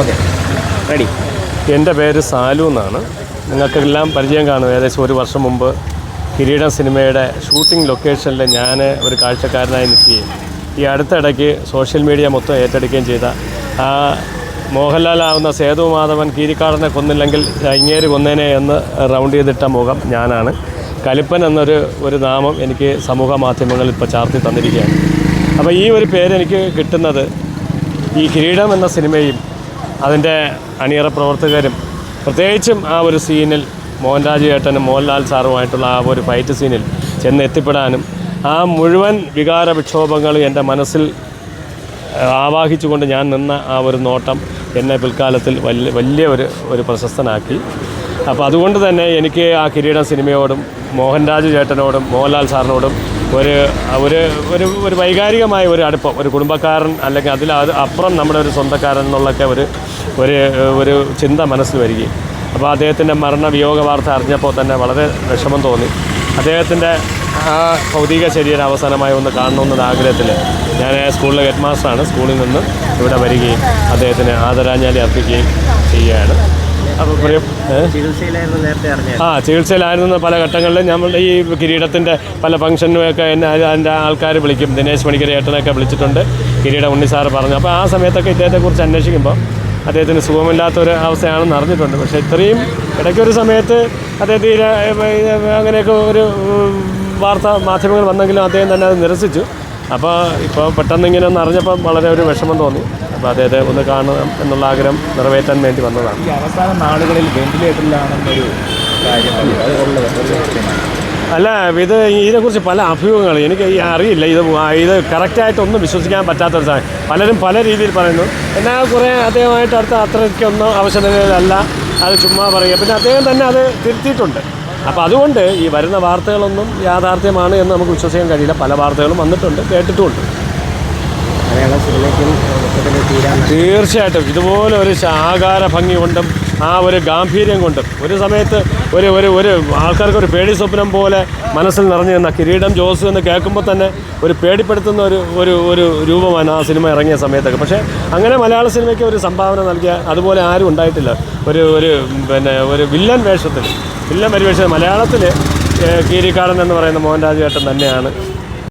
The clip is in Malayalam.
ഓക്കെ. റെഡി. എന്റെ പേര് സാലു എന്നാണ്. നിങ്ങൾക്കെല്ലാം പരിചയം കാണും. ഏകദേശം ഒരു വർഷം മുമ്പ് കിരീടം സിനിമയുടെ ഷൂട്ടിംഗ് ലൊക്കേഷനിൽ ഞാൻ ഒരു കാഴ്ചക്കാരനായി നിൽക്കുകയും ഈ അടുത്തിടയ്ക്ക് സോഷ്യൽ മീഡിയ മൊത്തം ഏറ്റെടുക്കുകയും ചെയ്ത ആ മോഹൻലാലാവുന്ന സേതു മാധവൻ കീരിക്കാടനെ കൊന്നില്ലെങ്കിൽ ഇങ്ങേര് കൊന്നേനെ എന്ന് റൗണ്ട് ചെയ്തിട്ട മുഖം ഞാനാണ്. കലിപ്പൻ എന്നൊരു ഒരു നാമം എനിക്ക് സമൂഹ മാധ്യമങ്ങളിൽ ഇപ്പോൾ ചാർത്തി തന്നിരിക്കുകയാണ്. അപ്പോൾ ഈ ഒരു പേരെനിക്ക് കിട്ടുന്നത് ഈ കിരീടം എന്ന സിനിമയും അതിന്റെ അണിയറ പ്രവർത്തകരും പ്രത്യേകിച്ചും ആ ഒരു സീനിൽ മോഹൻരാജ് ഏട്ടനും മോഹൻലാൽ സാറുമായിട്ടുള്ള ആ ഒരു ഫൈറ്റ് സീനിൽ ചെന്ന് എത്തിപ്പെടാനും ആ മുഴുവൻ വികാര വിക്ഷോഭങ്ങളും എന്റെ മനസ്സിൽ ആവാഹിച്ചുകൊണ്ട് ഞാൻ നിന്ന ആ ഒരു നോട്ടം എന്നെ പിൽക്കാലത്തിൽ വലിയ വലിയ ഒരു ഒരു പ്രശസ്തനാക്കി. അപ്പോൾ അതുകൊണ്ട് തന്നെ എനിക്ക് ആ കിരീടം സിനിമയോടും മോഹൻരാജ് ചേട്ടനോടും മോഹൻലാൽ സാറിനോടും ഒരു ഒരു ഒരു ഒരു വൈകാരികമായ ഒരു അടുപ്പം ഒരു കുടുംബക്കാരൻ അല്ലെങ്കിൽ അതിൽ അത് അപ്പുറം നമ്മുടെ ഒരു സ്വന്തക്കാരൻ എന്നുള്ളൊക്കെ ഒരു ഒരു ഒരു ചിന്ത മനസ്സിൽ വരികയും. അപ്പോൾ അദ്ദേഹത്തിന്റെ മരണ വിയോഗ വാർത്ത അറിഞ്ഞപ്പോൾ തന്നെ വളരെ വിഷമം തോന്നി. അദ്ദേഹത്തിന്റെ ആ ഭൗതിക ശരീരം അവസാനമായി ഒന്ന് കാണണമെന്ന ആഗ്രഹത്തിൽ ഞാൻ സ്കൂളിലെ ഹെഡ് മാസ്റ്ററാണ് സ്കൂളിൽ നിന്ന് ഇവിടെ വരികയും അദ്ദേഹത്തിന് ആദരാഞ്ജലി അർപ്പിക്കുകയും ചെയ്യുകയാണ്. ആ ചികിത്സയിലായിരുന്ന പല ഘട്ടങ്ങളിലും നമ്മൾ ഈ കിരീടത്തിന്റെ പല ഫംഗ്ഷനുമൊക്കെ എന്നെ അത് അതിന്റെ ആൾക്കാർ വിളിക്കും. ദിനേശ് മണിക്കര ഏട്ടനൊക്കെ വിളിച്ചിട്ടുണ്ട്. കിരീട ഉണ്ണി സാറ് പറഞ്ഞു. അപ്പോൾ ആ സമയത്തൊക്കെ ഇദ്ദേഹത്തെക്കുറിച്ച് അന്വേഷിക്കുമ്പോൾ അദ്ദേഹത്തിന് സുഖമില്ലാത്തൊരു അവസ്ഥയാണെന്ന് അറിഞ്ഞിട്ടുണ്ട്. പക്ഷേ ഇത്രയും ഇടയ്ക്കൊരു സമയത്ത് അദ്ദേഹത്തിന് അങ്ങനെയൊക്കെ ഒരു വാർത്ത മാധ്യമങ്ങൾ വന്നെങ്കിലും അദ്ദേഹം തന്നെ അത് നിരസിച്ചു. അപ്പോൾ ഇപ്പോൾ പെട്ടെന്ന് ഇങ്ങനെ ഒന്ന് അറിഞ്ഞപ്പം വളരെ ഒരു വിഷമം തോന്നി. അപ്പോൾ അദ്ദേഹത്തെ ഒന്ന് കാണണം എന്നുള്ള ആഗ്രഹം നിറവേറ്റാൻ വേണ്ടി വന്നതാണ്. ഈ അവസാന നാളുകളിൽ വെന്റിലേറ്ററിലാണെന്നൊരു അല്ല ഇത് ഇതിനെക്കുറിച്ച് പല അഭ്യൂഹങ്ങൾ എനിക്ക് അറിയില്ല. ഇത് ഇത് കറക്റ്റായിട്ടൊന്നും വിശ്വസിക്കാൻ പറ്റാത്തൊരു സാധനം പലരും പല രീതിയിൽ പറയുന്നു. എന്നാൽ കുറേ അദ്ദേഹമായിട്ട് അടുത്ത അത്രയ്ക്കൊന്നും ആവശ്യതകളിലല്ല അത് ചുമ്മാ പറയുക. പിന്നെ അദ്ദേഹം തന്നെ അത് തിരുത്തിയിട്ടുണ്ട്. അപ്പോൾ അതുകൊണ്ട് ഈ വരുന്ന വാർത്തകളൊന്നും യാഥാർത്ഥ്യമാണ് എന്ന് നമുക്ക് വിശ്വസിക്കാൻ കഴിയില്ല. പല വാർത്തകളും വന്നിട്ടുണ്ട് കേട്ടിട്ടുമുണ്ട്. മലയാള സിനിമയ്ക്കും തീർച്ചയായിട്ടും. ഇതുപോലെ ഒരു ആകാര ഭംഗി കൊണ്ടും ആ ഒരു ഗാംഭീര്യം കൊണ്ട് ഒരു സമയത്ത് ഒരു ഒരു ഒരു ആൾക്കാർക്ക് ഒരു പേടി സ്വപ്നം പോലെ മനസ്സിൽ നിറഞ്ഞു നിന്ന കിരീടം ജോസ് എന്ന് കേൾക്കുമ്പോൾ തന്നെ ഒരു പേടിപ്പെടുത്തുന്ന ഒരു ഒരു ഒരു രൂപമാണ് ആ സിനിമ ഇറങ്ങിയ സമയത്തൊക്കെ. പക്ഷേ അങ്ങനെ മലയാള സിനിമയ്ക്ക് ഒരു സംഭാവന നൽകിയ അതുപോലെ ആരും ഉണ്ടായിട്ടില്ല. ഒരു ഒരു പിന്നെ ഒരു വില്ലൻ വേഷത്തിൽ വില്ലൻ പരിവേഷം മലയാളത്തിൽ കീരിക്കാടൻ എന്ന് പറയുന്ന മോഹൻരാജ് ഏട്ടൻ തന്നെയാണ്